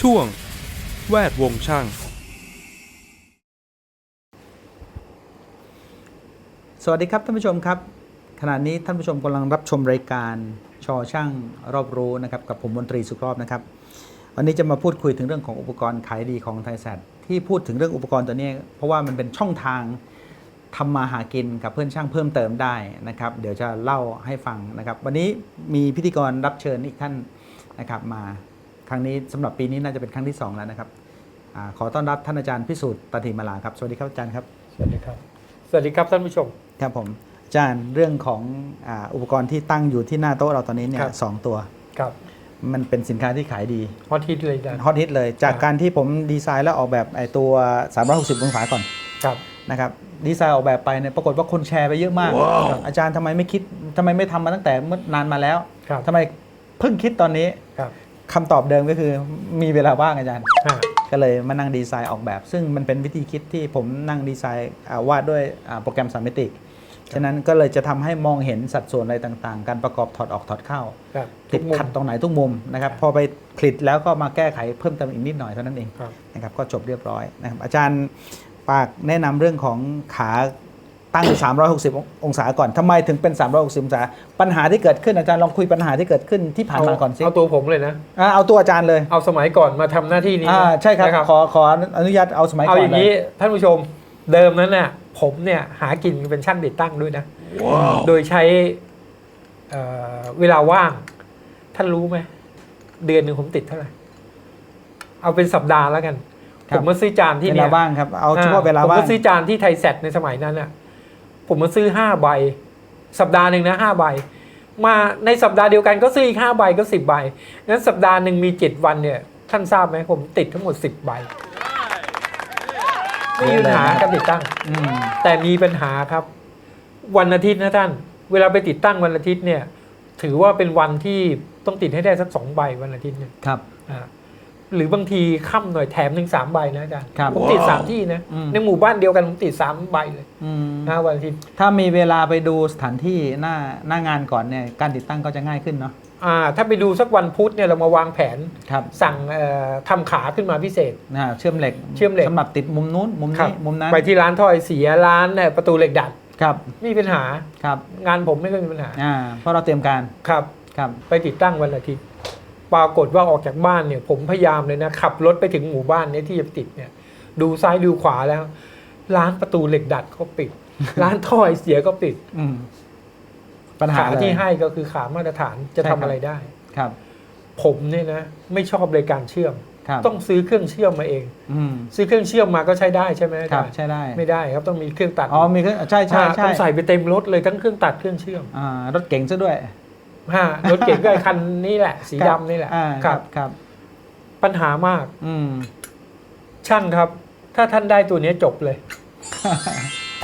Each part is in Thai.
ช่วง แวดวงช่าง สวัสดีครับท่านผู้ชมครับ ขณะนี้ท่านผู้ชมกำลังรับชมรายการชอช่างรอบรู้นะครับกับผมมนตรีสุขรอบนะครับ วันนี้จะมาพูดคุยถึงเรื่องของอุปกรณ์ขายดีของไทยแซดที่พูดถึงเรื่องอุปกรณ์ตัวนี้เพราะว่ามันเป็นช่องทางทำมาหากินกับเพื่อนช่างเพิ่มเติมได้นะครับ เดี๋ยวจะเล่าให้ฟังนะครับ วันนี้มีพิธีกรรับเชิญอีกท่านนะครับมา ครั้งนี้สำหรับปีนี้น่าจะเป็นครั้งที่สองแล้วนะครับอาขอต้อนรับท่านอาจารย์พิสูจน์ปฏิมาลาครับ สวัสดีครับอาจารย์ครับ สวัสดีครับ สวัสดีครับท่านผู้ชม ครับผมอาจารย์เรื่องของอาอุปกรณ์ที่ตั้งอยู่ที่หน้าโต๊ะเราตอนนี้เนี่ยครับสองตัวครับมันเป็นสินค้าที่ขายดีฮอตฮิตเลยนะฮอตฮิตเลย จากครับการที่ผมดีไซน์แล้วออกแบบไอ้ตัว 360 องศาก่อนครับนะครับดีไซน์ออกแบบไปเนี่ยปรากฏว่าคนแชร์ไปเยอะมาก อาจารย์ทำไมไม่คิดทำไมไม่ทำมาตั้งแต่เมื่อนานมาแล้วครับทำไมเพิ่งคิดตอนนี้ ครับคำตอบเดิมก็คือมีเวลาว่างอาจารย์อ่าก็เลยมานั่งดีไซน์ออกแบบ ซึ่งมันเป็นวิธีคิดที่ผมนั่งดีไซน์อ่าวาดด้วยอ่าโปรแกรมสามมิติฉะนั้นก็เลยจะทำให้มองเห็นสัดส่วนอะไรต่างๆ การประกอบถอดออกถอดเข้าครับติดทุกมุมขัดตรงไหนทุกมุมนะครับ พอไปคลิดแล้วก็มาแก้ไขเพิ่มเติมอีกนิดหน่อยเท่านั้นเองครับนะครับก็จบเรียบร้อยนะครับอาจารย์ปากแนะนำเรื่องของขา ตั้ง360 องศาก่อนทำไมถึงเป็น 360 องศา ปัญหาที่เกิดขึ้นอาจารย์ลองคุยปัญหาที่เกิดขึ้นที่ผ่านมาก่อนสิเอาตัวผมเลยนะอ่าเอาตัวอาจารย์เลย เอาสมัยก่อนมาทำหน้าที่นี้อ่านะใช่ครับนะขอขออนุญาตเอาสมัยเอาก่ออนย่างเลนี้ยท่านผู้ชมเดิมนั้นน่ะผมเนี่ยหากินเป็นช่างติดตั้งด้วยนะ โดยใช้เอ่อเวลาว่าง ท่านรู้ไหม เดือนหนึ่งผมติดเท่าไหร่ เอาเป็นสัปดาห์แล้วกัน ผมมาซื้อจานที่เวเนี่ลายว่างครับ เอาเฉพาะเวลาผมว่างก็ซื้อจานที่ไทยแซดในสมัยนั้นน่ะ ผมมาซื้อห้าใบ สัปดาห์หนึ่งนะห้าใบ มาในสัปดาห์เดียวกันก็ซื้ออีกห้าใบก็สิบใบงั้นสัปดาห์หนึ่งมีเจ็ดวันเนี่ย ท่านทราบไหมผมติดทั้งหมดสิบใบไม่มีปัญหาการติดตั้งอืมแต่มีปัญหาครับ วันอาทิตย์นะท่าน เวลาไปติดตั้งวันอาทิตย์เนี่ย ถือว่าเป็นวันที่ต้องติดให้ได้สักสองใบวันอาทิตย์เนี่ยครับอ่า หรือบางทีค่ำหน่อยแถมหนึ่งสามใบนะอาจารย์ครับผมติดสามที่นะอืม ในหมู่บ้านเดียวกันผมติดสามใบเลยอืมนะวันอาทิตย์ถ้ามีเวลาไปดูสถานที่หน้าหน้างานก่อนเนี่ยการติดตั้งก็จะง่ายขึ้นเนาะอ่าถ้าไปดูสักวันพุธเนี่ยเรามาวางแผนครับสั่งเอ่อทำขาขึ้นมาพิเศษ นะฮะเชื่อมเหล็กเชื่อมเหล็ก สำหรับติดมุมนู้นมุมครันี้บมุมนั้นไปที่ร้านถ้อยเสียร้านเนี่ยประตูเหล็กดัดครับไม่มีปัญหา ครับงานผมไม่เคยมีปัญหาอ่าเพราะเราเตรียมการครับ ครับ ไปติดตั้งวันอาทิตย์ ปรากฏว่าออกจากบ้านเนี่ย ผมพยายามเลยนะ ขับรถไปถึงหมู่บ้านเนี่ยที่จะติดเนี่ย ดูซ้ายดูขวาแล้ว ร้านประตูเหล็กดัดก็ปิด ร้านถ้อยเสียก็ปิดอืมปัญหาขาเลยที่ให้ก็คือขามาตรฐานจะใช่ทำครับอะไรได้ครับ ผมเนี่ยนะ ไม่ชอบเลยการเชื่อมครับต้องซื้อเครื่องเชื่อมมาเองอืมซื้อเครื่องเชื่อมมาก็ใช้ได้ใช่ไหมอาครัจาบรย์ใช่ได้ไม่ได้ครับต้องมีเครื่องตัดอ๋อมีเครื่องใช่ใช่อ่าใช่ต้องใส่ไปเต็มรถเลยทั้งเครื่องตัดเครื่องเชื่อมอ่ารถเก๋งซะด้วย ฮะรถเก๋งก็ไอ้คันนี้แหละ สีครับดำนี่แหละอ่าครับครับปัญหามาก อืม ช่างครับ ถ้าท่านได้ตัวนี้จบเลย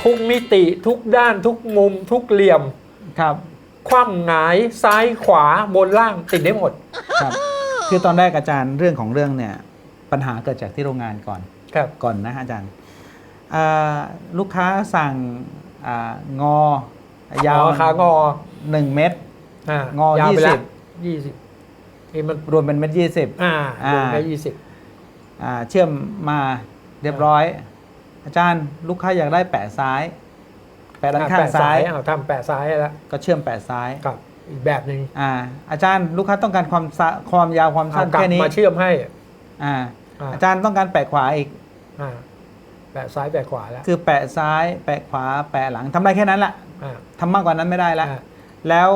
ทุกมิติทุกด้านทุกมุม ทุกเหลี่ยม ครับ คว่ำหงายซ้ายขวาบนล่างติดได้หมด ครับ คือตอนแรกอาจารย์เรื่องของเรื่องเนี่ย ปัญหาเกิดจากที่โรงงานก่อน ครับ ก่อนนะอาจารย์อ่าลูกค้าสั่งอางอยาวอ๋อขางอ หนึ่งเมตรอ่า งอยาวไปละยี่สิบยี่สิบนี่มันรวมเป็นเมตรยี่สิบอ่าอ่ารวมได้ยี่สิบอ่าเชื่อมมาเรียบร้อย อาจารย์ลูกค้าอยากได้แปะซ้าย แปะด้านข้างซ้ายเอาทำแปะซ้ายให้แล้วก็เชื่อมแปะซ้ายครับอีกแบบหนึ่งอ่า อาจารย์ลูกค้าต้องการความสะความยาวความเอาสั้นกลับแค่นี้มาเชื่อมให้อ่าอ่า อาจารย์ต้องการแปะขวาอีกอ่าแปะซ้ายแปะขวาแล้วคือแปะซ้าย แปะขวา แปะหลังทำได้แค่นั้นแหละอ่าทำมากกว่านั้นไม่ได้ละอ่าแล้ว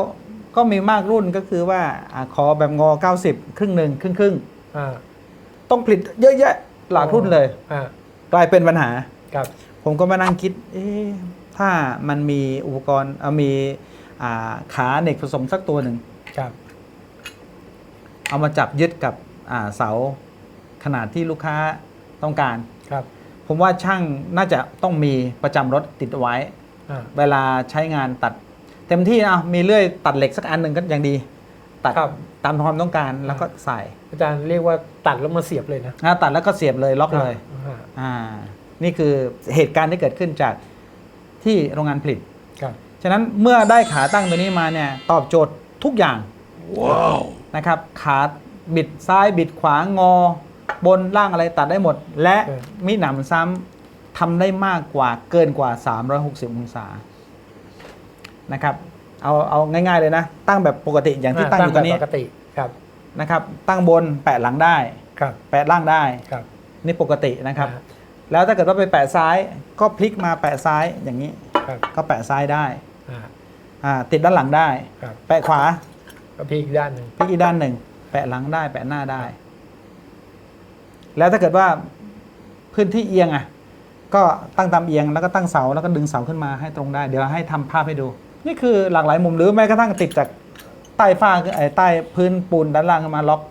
ก็มีมากรุ่นก็คือว่าอาขอแบบงอ 90 ครึ่งหนึ่งครึ่งครึ่งอ่าๆต้องผลิตเยอะแยะหลากรุ่นเลย อ่ากลายเป็นปัญหา ครับ ผมก็มานั่งคิด เอ๊ะถ้ามันมีอุปกรณ์เอามีอ่าขาเหน็กผสมสักตัวหนึ่ง ครับ เอามาจับยึดกับอ่าเสาขนาดที่ลูกค้าต้องการ ครับผมว่าช่างน่าจะต้องมีประจำรถติดเอาไว้ อ่า เวลาใช้งานตัด เต็มที่นะมีเลื่อยตัดเหล็กสักอันหนึ่งก็ยังดี ตัดครับ ตามความต้องการแล้วก็ใส่อาจารย์เรียกว่าตัดแล้วมาเสียบเลยนะนะตัดแล้วก็เสียบเลยล็อกเลย อ่าอ่า นี่คือเหตุการณ์ที่เกิดขึ้นจากที่โรงงานผลิต ครับ ฉะนั้นเมื่อได้ขาตั้งตัวนี้มาเนี่ยตอบโจทย์ทุกอย่างนะครับ ขาบิดซ้ายบิดขวางอ บนล่างอะไรตัดได้หมด และเออมีหนำซ้ำทำได้มากกว่าเกินกว่า 360 องศา นะครับเอาเอาง่ายๆเลยนะ ตั้งแบบปกติอย่างที่ตั้งอยู่ตอนนี้แบบปกติครับนะครับ ตั้งบนแปะหลังได้ครับแปะล่างได้ครับนี่ปกตินะครับอ่าแล้วถ้าเกิดว่าไปแปะซ้ายก็พลิกมาแปะซ้ายอย่างนี้ครับก็แปะซ้ายได้อ่าอ่าติดด้านหลังได้ครับแปะขวาก็พลิกอีกด้านหนึ่งพลิกอีกด้านหนึ่งแปะหลังได้แปะหน้าได้ แล้วถ้าเกิดว่าพื้นที่เอียงอะ ก็ตั้งตามเอียงแล้วก็ตั้งเสาแล้วก็ดึงเสาขึ้นมาให้ตรงได้ เดี๋ยวให้ทำภาพให้ดู นี่คือหลากหลายมุมหรือแม้กระทั่งติดจากใต้ฝ้าคือไอ้ใต้พื้นปูนด้านล่างขึ้นมาล็อก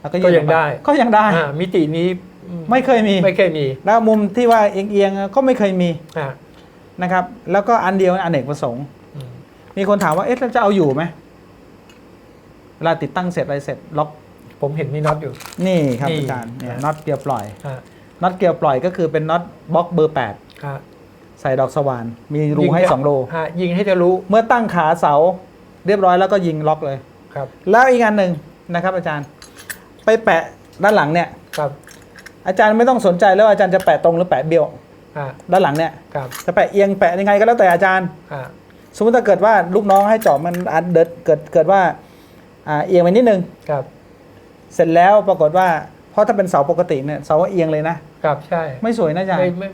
แล้วก็ก็นยังได้ ก็ยังได้ อ่ามิตินี้อืมไม่เคยมี ไม่เคยมีแล้วมุมที่ว่าเอียงๆก็ไม่เคยมีอ่านะครับ แล้วก็อันเดียวอเนกประสงค์ อืมมีคนถามว่าเอ๊ะแล้วจะเอาอยู่ไหมเวลาติดตั้งเสร็จอะไรเสร็จล็อกผมเห็นมีน็อตอยู่ นี่ครับนี่อาจารย์เนี่ยอะน็อตเกียร์ปล่อยอ่าน็อตเกียร์ปล่อยก็คือเป็นน็อตบล็อกเบอร์อ่า8 ใส่ดอกสว่าน มีรูให้2รูอ่ายิงให้ทะลุเมื่อตั้งขาเสาเรียบร้อยแล้วก็ยิงล็อกเลย ครับ แล้วอีกอันหนึ่งนะครับ อาจารย์ ไปแปะด้านหลังเนี่ย ครับ อาจารย์ไม่ต้องสนใจแล้ววาอาจารย์จะแปะตรงหรือแปะเบี้ยวอ่าด้านหลังเนี่ยครับจะแปะเอียงแปะยังไงก็แล้วแต่อาจารย์อ่าสมมติถ้าเกิดว่าลูกน้องให้เจาะมันอาจเดิดเกิดเกิดว่าอ่าเอียงไปนิดนึงครับ เสร็จแล้วปรากฏว่า เพราะถ้าเป็นเสาปกติเนี่ยเสาเอียงเลยนะครับใช่ ไม่สวยนะอาจารย์ไม่ไม่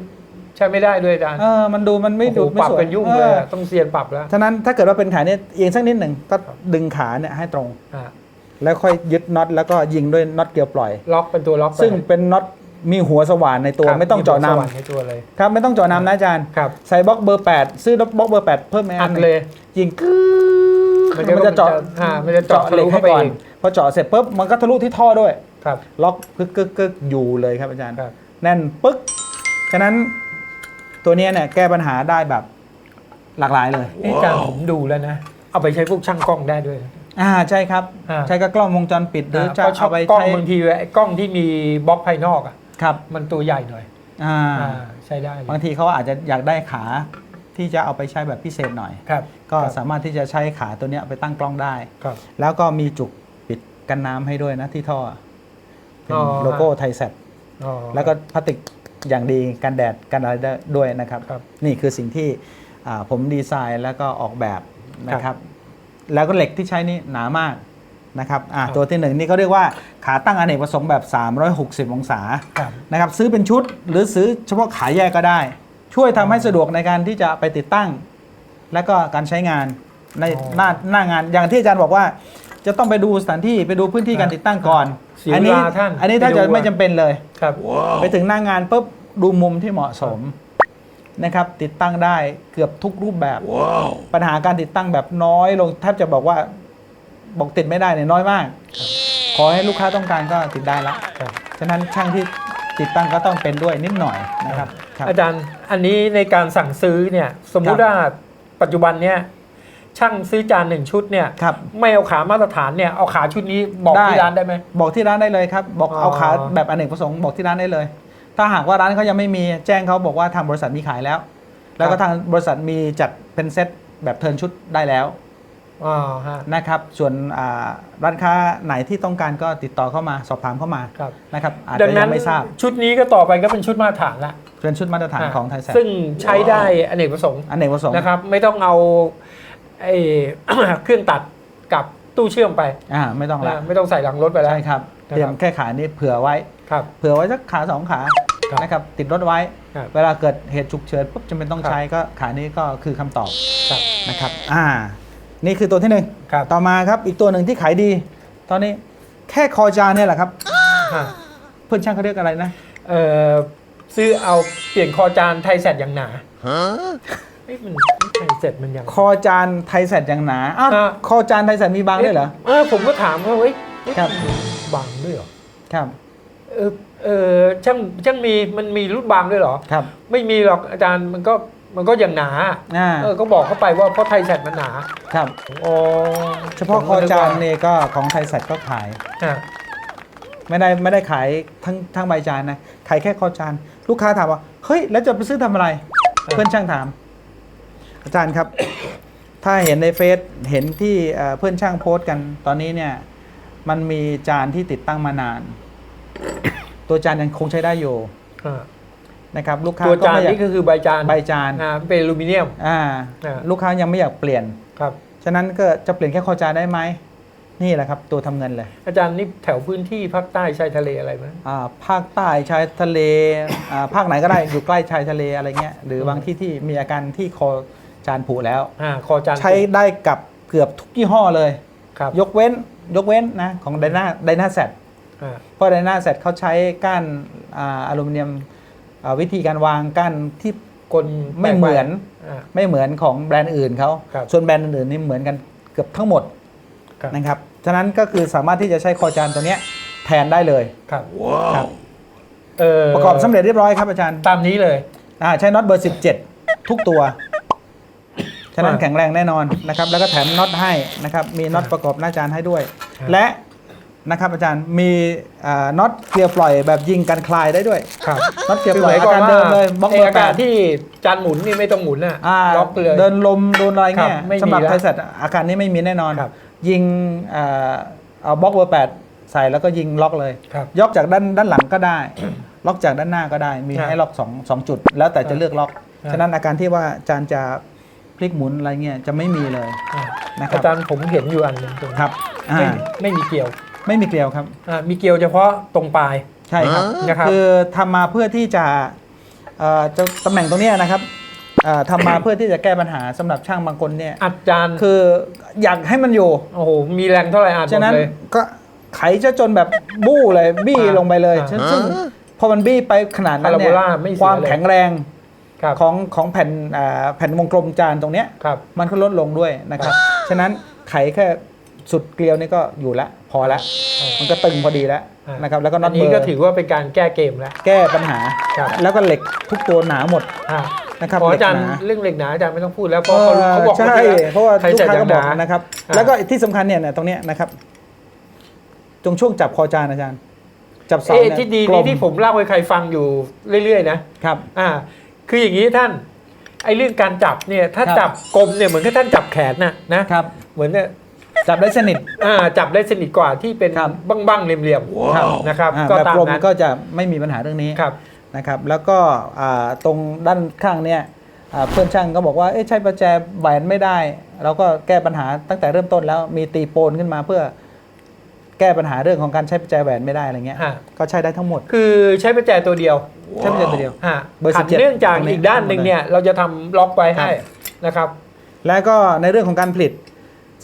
ใช่ไม่ได้ด้วยอาจารย์เออมันดูมันไม่ดูโอ้โหไม่ปรับสวยกันยุ่งออเลยอะต้องเซียนปรับแล้วฉะนั้นถ้าเกิดว่าเป็นขาเนี่ยเอียงสักนิดหนึ่งก็ดึงขาเนี่ยให้ตรง อ่าแล้วค่อยยึดน็อตแล้วก็ยิงด้วยน็อตเกลียวปล่อย ล็อกเป็นตัวล็อกไปซึ่งเป็นน็อตมีหัวสว่านในตัวครับไม่ต้องเจาะมีหัวสว่านนำในตัวเลยครับไม่ต้องเจาะนำนะอาจารย์ ครับ ใส่บล็อกเบอร์ 8 ซื้อบล็อกเบอร์ 8 เพิ่มไหมอัดหนึ่งเลย ยิงกึ๊ดมันจะมันจะเจาะอ่ามันจะเจาะเหล็กให้ก่อน ทะลุเข้าไปเองพอเจาะเสร็จปุ๊บมันก็ทะลุที่ท่อด้วย ครับ ล็อกกึกกึกกึกอยู่เลยครับอาจารย์ ครับ แน่นปึ๊กฉะนั้น ตัวเนี้ยเนี่ยแก้ปัญหาได้แบบหลากหลายเลย นี่อาจารย์ผมดูแล้วนะ เอาไปใช้พวกช่างกล้องได้ด้วยนะ อ่าใช่ครับ อ่า ใช้กับกล้องวงจรปิดหรือจะเพราะช่เอาองไปกล้องใช้บางทีไอ้กล้องที่มีบล็อกภายนอกอะ ครับมันตัวใหญ่หน่อยอ่าอ่าใช้ได้เลยบางทีเขาอาจจะอยากได้ขาที่จะเอาไปใช้แบบพิเศษหน่อย ครับก็ครับสามารถที่จะใช้ขาตัวเนี้ยไปตั้งกล้องได้ ครับ แล้วก็มีจุกปิดกันน้ำให้ด้วยนะที่ท่อเป็นอ๋อ โลโก้ไทยแซอ๋อแล้วก็พลาสติก อย่างดีกันแดดกันอะไรได้ด้วยนะครับครับ นี่คือสิ่งที่อ่าผมดีไซน์แล้วก็ออกแบบนะคครัรับบแล้วก็เหล็กที่ใช้นี่หนามากนะครับอ่าครับตัวที่หนึ่งนี่เขาเรียกว่าขาตั้งอเนกประสงค์แบบ 360 องศาครับนะครับซื้อเป็นชุดหรือซื้อเฉพาะขาแยกก็ได้ ช่วยทำให้สะดวกในการที่จะไปติดตั้ง และก็การใช้งานในอ๋อหน้าหน้างานอย่างที่อาจารย์บอกว่า จะต้องไปดูสถานที่ไปดูพื้นที่การติดตั้งก่อนเสียอันี้เวลาท่านอันนี้ถ้าไปดูจะอะไม่จำเป็นเลย ครับ ไปถึงหน้างานปุ๊บดูมุมที่เหมาะสมนะครับ ติดตั้งได้เกือบทุกรูปแบบ ปัญหาการติดตั้งแบบน้อยลงแทบจะบอกว่าบอกติดไม่ได้เนี่ยน้อยมาก ขอให้ลูกค้าต้องการก็ติดได้ละครับ ฉะนั้นช่างที่ติดตั้งก็ต้องเป็นด้วยนิดหน่อยนะครับครับ อาจารย์อันนี้ในการสั่งซื้อเนี่ยสมมุติครับว่าปัจจุบันเนี่ย ช่างซื้อจานหนึ่งชุดเนี่ยครับไม่เอาขามาตรฐานเนี่ยเอาขาชุดนี้บอกได้ที่ร้านได้ไหมบอกที่ร้านได้เลยครับ บอกอ๋อเอาขาแบบอเนกประสงค์บอกที่ร้านได้เลย ถ้าหากว่าร้านเขายังไม่มีแจ้งเขาบอกว่าทางบริษัทมีขายแล้ว แล้วก็ทางบริษัทมีจัดเป็นเซตแบบเทิร์นชุดได้แล้วอ๋อฮะนะครับ ส่วนอ่าร้านค้าไหนที่ต้องการก็ติดต่อเข้ามาสอบถามเข้ามาครับนะครับอาจดังจะนั้ยันงไม่ทราบชุดนี้ก็ต่อไปก็เป็นชุดมาตรฐานละเป็นชุดมาตรฐานของไทยแซซึ่งใช้ได้อเนกประสงค์อเนกประสงค์นะครับไม่ต้องเอา ไอ้ เครื่องตัดกับตู้เชื่อมไปอ่าไม่ต้องละนะไม่ต้องใส่หลังรถไปแล้ว ใช่ครับนะครับเตรียมแค่ขานี้เผื่อไว้ ครับ เผื่อไว้สักขาสองขาครับนะครับติดรถไว้ ครับ เวลาเกิดเหตุฉุกเฉินปุ๊บจำเป็นต้องครับใช้ก็ขานี้ก็คือคำตอบครับ นะครับอ่า นี่คือตัวที่หนึ่งครับ ต่อมาครับอีกตัวหนึ่งที่ขายดี ตอนนี้แค่คอจานเนี่ยแหละครับ ฮะเพื่อนช่างเขาเรียกอะไรนะ เอ่อซื้อเอาเปลี่ยนคอจานไทยแซดอย่างหนา เอ้ยมันไทยแซดมันยัง คอจานไทยแซดอย่างหนาอ้าวอ่าคอจานไทยแซดมีบางด้วยเหรอ เออผมก็ถามว่าเฮ้ยเอ๊ะครับ บางด้วยเหรอครับเออเออช่างช่างมีมันมีรุ่นบางด้วยเหรอ ครับไม่มีหรอกอาจารย์มันก็มันก็อย่างหนา อ่าเออก็บอกเข้าไปว่าเพราะไทยแซดมันหนาครับ อ๋อเฉพาะคอจานเนี่ยก็ของไทยแซดก็ขาย อะไม่ได้ไม่ได้ขายทั้งทั้งใบจานนะขายแค่คอจาน ลูกค้าถามว่าเฮ้ยแล้วจะไปซื้อทำอะไร เพื่อนช่างถาม อาจารย์ครับ ถ้าเห็นในเฟซเห็นที่เอ่อเพื่อนช่างโพสต์กันตอนนี้เนี่ย มันมีจานที่ติดตั้งมานาน ตัวจานยังคงใช้ได้อยู่อ่านะครับ ลูกค้าตัวก็จานไม่อยากนี่ก็คือใบจานใบจานอ่าเป็นอลูมิเนียมอ่าอ่าลูกค้ายังไม่อยากเปลี่ยนครับฉะนั้นก็จะเปลี่ยนแค่คอจานได้ไหมนี่แหละครับ ตัวทำเงินเลย อาจารย์นี่แถวพื้นที่ภาคใต้ชายทะเลอะไรไหมอ่าภาคใต้ชายทะเลอ่าภาคไหนก็ได้อยู่ใกล้ชายทะเลอะไรเงี้ยหรือมบางที่ที่มีอาการที่คอ จานผุแล้ว อ่าคอจานใช้ได้กับเกือบทุกยี่ห้อเลย ครับยกเว้นยกเว้นนะของไดนาไดนาแซดอ่าเพราะไดนาแซดเขาใช้ก้านอ่าอลูมิเนียมอ่าวิธีการวางก้านที่กลไม่เหมือนอ่า ไม่เหมือนของแบรนด์อื่นเขาครับส่วนแบรนด์อื่นๆนี่เหมือนกันเกือบทั้งหมดครับ นะครับฉะนั้นก็คือสามารถที่จะใช้คอจานตัวเนี้ยแทนได้เลย ครับครับ เออประกอบสำเร็จเรียบร้อยครับอาจารย์ตามนี้เลย อ่าใช้น็อตเบอร์ 17 ทุกตัว ฉะนั้นอ่าแข็งแรงแน่นอนนะครับ แล้วก็แถมน็อตให้นะครับ มีน็อตอ่าประกอบหน้าจานให้ด้วยครับและนะครับอาจารย์มีอ่าน็อตเกลียวปล่อยแบบยิงกันคลายได้ด้วยครับน็อตเกลียวคือปหล่อยมายอาความการว่าเดิมเลยบล็อกไอ้เบออาร์แปกาศดที่จานหมุนนี่ไม่ต้องหมุนอะอ่าล็อกเลยเดินลมโดนอะไรเงี้ยครับไม่มีสำหรับแล้วไทยเสร็จอาการนี้ไม่มีแน่นอนครับยิงอ่าเอาบล็อกเบอร์แปดใส่แล้วก็ยิงล็อกเลยครับยกจากด้านด้านหลังก็ได้ ล็อกจากด้านหน้าก็ได้ มีครับให้ล็อกสองสองจุด แล้วแต่จะเลือกล็อกครับฉะนั้นอาการที่ว่าจานจะ พลิกหมุนอะไรเงี้ยจะไม่มีเลยอ่านะครับอาจารย์ผมเห็นอยู่อันหนึ่งตรงนี้ครับอ่าไม่ไม่มีเกลียวไม่มีเกลียวครับ อ่ามีเกลียวเฉพาะตรงปลาย ใช่ครับนะครับ คือทำมาเพื่อที่จะเอ่อจะตำแหน่งตรงเนี้ยนะครับเอ่อทำมาเพื่อที่จะแก้ปัญหาสำหรับช่างบางคนเนี่ยอาจารย์คืออยากให้มันอยู่ โอ้โหมีแรงเท่าไหร่อ่านหมฉะดนั้นเลย ก็ไขจะจนแบบบู้เลยบี้อ่าลงไปเลยอ่าซึ่งซึ่งพอมันบี้ไปขนาดนั้นเนี่ยพาราโบลาไม่เสียความเลยแข็งแรง ครับของของแผ่นอ่าแผ่นวงกลมจานตรงเนี้ยครับมันก็ลดลงด้วยนะครับ ฉะนั้นไขแค่สุดเกลียวนี่ก็อยู่แล้วพอแล้วอ่ามันก็ตึงพอดีแล้วอ่านนะครับแล้วก็น็อัอตนเบนี้อก็ร์ถือว่าเป็นการแก้เกมแล้ว แก้ปัญหา ครับ แล้วก็เหล็กทุกตัวหนาหมดอ่านะครับขอเหล็กอาจารย์หนา เรื่องเหล็กหนาอาจารย์ไม่ต้องพูดแล้วเพราะเขาเขาบอกใช่มื่อกี้เพราะว่าใครลูกใส่ค้ายัก็งบอกหนา นะครับ อ่า แล้วก็ที่สำคัญเนี่ยนะตรงเนี้ยนะครับ ตรงช่วงจับคอจานอาจารย์ จับเสาเอ๊ะเนี่ยที่ดีกลนี้มที่ผมเล่าให้ใครฟังอยู่เรื่อยๆนะครับ อ่า คืออย่างนี้ท่าน ไอ้เรื่องการจับเนี่ยถ้าครับจับกลมเนี่ยเหมือนกับท่านจับแขนน่ะนะครับ เหมือนเนี่ยจับได้สนิท อ่าจับได้สนิทกว่าที่เป็นครับ บ้างๆเหลี่ยมๆนะครับ อ่าก็แบบตามกลมนั้นก็จะไม่มีปัญหาเรื่องนี้ครับ นะครับ แล้วก็อ่าตรงด้านข้างเนี่ยอ่าเพื่อนช่างก็บอกว่าเอ๊ะใช้ประแจแหวนไม่ได้ เราก็แก้ปัญหาตั้งแต่เริ่มต้นแล้วมีตีโปนขึ้นมาเพื่อ แก้ปัญหาเรื่องของการใช้ประแจแหวนไม่ได้อะไรเงี้ยฮะ ก็ใช้ได้ทั้งหมด คือใช้ประแจตัวเดียวใช้ประแจตัวเดียวฮะเบอร์ขัด17เนื่องจากตรงนี้อีกด้านหนึ่งเนี่ยเราจะทำล็อกไว้ให้ครับ นะครับ แล้วก็ในเรื่องของการผลิต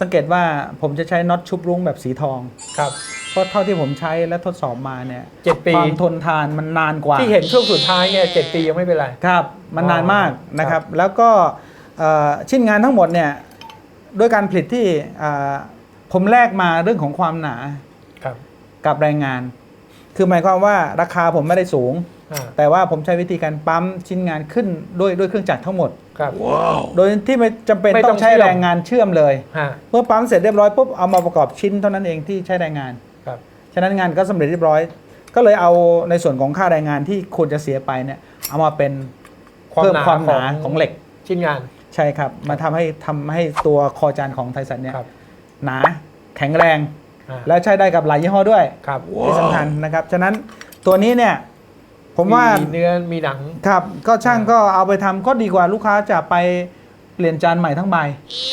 สังเกตว่าผมจะใช้น็อตชุบรุ้งแบบสีทอง ครับเพราะเท่าที่ผมใช้และทดสอบมาเนี่ยเจ็ดปีความทนทานมันนานกว่า ที่เห็นช่วงสุดท้ายเนี่ยเจ็ดปียังไม่เป็นไร ครับมันนานมากอ๋อนะครับ แล้วก็เอ่อชิ้นงานทั้งหมดเนี่ยด้วยการผลิตที่เอ่อ ผมแลกมาเรื่องของความหนาครับกับแรงงาน คือหมายความว่าราคาผมไม่ได้สูง อ่าแต่ว่าผมใช้วิธีการปั๊มชิ้นงานขึ้นด้วยด้วยเครื่องจักรทั้งหมด ครับ โดยที่ไม่จำเป็นไม่ต้ต้อองงใช้เชื่อม แรงงานเชื่อมเลย ฮะเมื่อปั๊มเสร็จเรียบร้อยปุ๊บเอามาประกอบชิ้นเท่านั้นเองที่ใช้แรงงาน ครับ ฉะนั้นงานก็สำเร็จเรียบร้อย ก็เลยเอาในส่วนของค่าแรงงานที่ควรจะเสียไปเนี่ยเอามาเป็นความเพิ่มหนาความหนาของของเหล็ก ชิ้นงาน ใช่ครับ มาทำให้ทำให้ตัวคอจานของไทสันเนี่ยครับ หนาแข็งแรง อ่า แล้วใช้ได้กับหลายยี่ห้อด้วยครับที่สำคัญนะครับ ฉะนั้นตัวนี้เนี่ย ผมว่า เนื้อมีหนัง ครับก็ช่างก็เอาไปทำก็ดีกว่าลูกค้าจะไปเปลี่ยนจานใหม่ทั้งใบ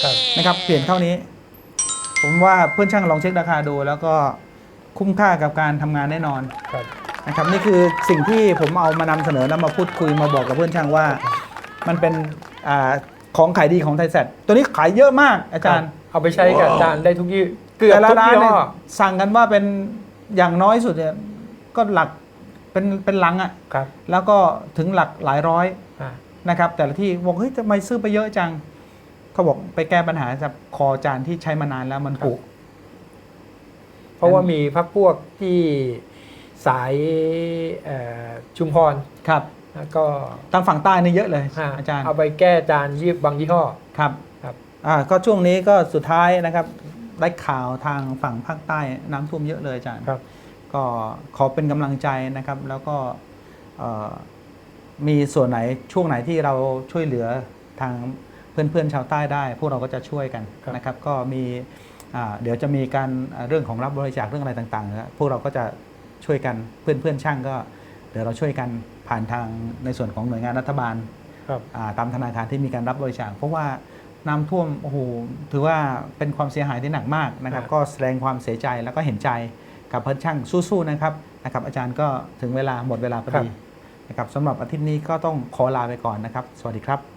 ครับ นะครับ เปลี่ยนเท่านี้ ผมว่าเพื่อนช่างลองเช็คราคาดู แล้วก็คุ้มค่ากับการทำงานแน่นอนครับ นะครับ นี่คือสิ่งที่ผมเอามานำเสนอแล้วมาพูดคุยมาบอกกับเพื่อนช่างว่า มันเป็นอาของขายดีของไทยเซ็ตตัวนี้ขายเยอะมากอาจารย์ เอาไปใช้กับจานได้ทุกยี่เกือบแต่ละทุกร้านยี่เนี่ห้ยอสั่งกันว่าเป็นอย่างน้อยสุดเนี่ยก็หลักเป็นเป็นหลังอะ่ะครับแล้วก็ถึงหลักหลายร้อยอ่านะครับ แต่ละที่บอกเฮ้ยทำไมซื้อไปเยอะจังเขาบอกไปแก้ปัญหาจากคอจานที่ใช้มานานแล้วมันผุ เพราะว่ามีพักพวกที่สายเอ่อชุมพรครับ แล้วก็ทางฝั่งใต้นี่เยอะเลยอ่าอาจารย์ เอาไปแก้จานยี่บางยี่ห้อครับ ครับ อ่าก็ช่วงนี้ก็สุดท้ายนะครับได้ข่าวทางฝั่งภาคใต้น้ำท่วมเยอะเลยอาจารย์ครับ ก็ขอเป็นกำลังใจนะครับ แล้วก็เอ่อมีส่วนไหนช่วงไหนที่เราช่วยเหลือทางเพื่อนๆชาวใต้ได้ พวกเราก็จะช่วยกันครับ นะครับ ก็มีอ่าเดี๋ยวจะมีการอ่าเรื่องของรับบริจาคเรื่องอะไรต่างๆนะครับพวกเราก็จะช่วยกันเพื่อนเพื่อนๆช่างก็ เดี๋ยวเราช่วยกันผ่านทางในส่วนของหน่วยงานรัฐบาล ครับ อ่าตามธนาคารที่มีการรับบริจาคเพราะว่า น้ำท่วมโอ้โหถือว่าเป็นความเสียหายที่หนักมากนะครับครับ ก็แสดงความเสียใจแล้วก็เห็นใจกับเพื่อนช่างสู้ๆนะครับนะครับ อาจารย์ก็ถึงเวลาหมดเวลาพอดีนะครับสำหรับอาทิตย์นี้ก็ต้องขอลาไปก่อนนะครับ สวัสดีครับ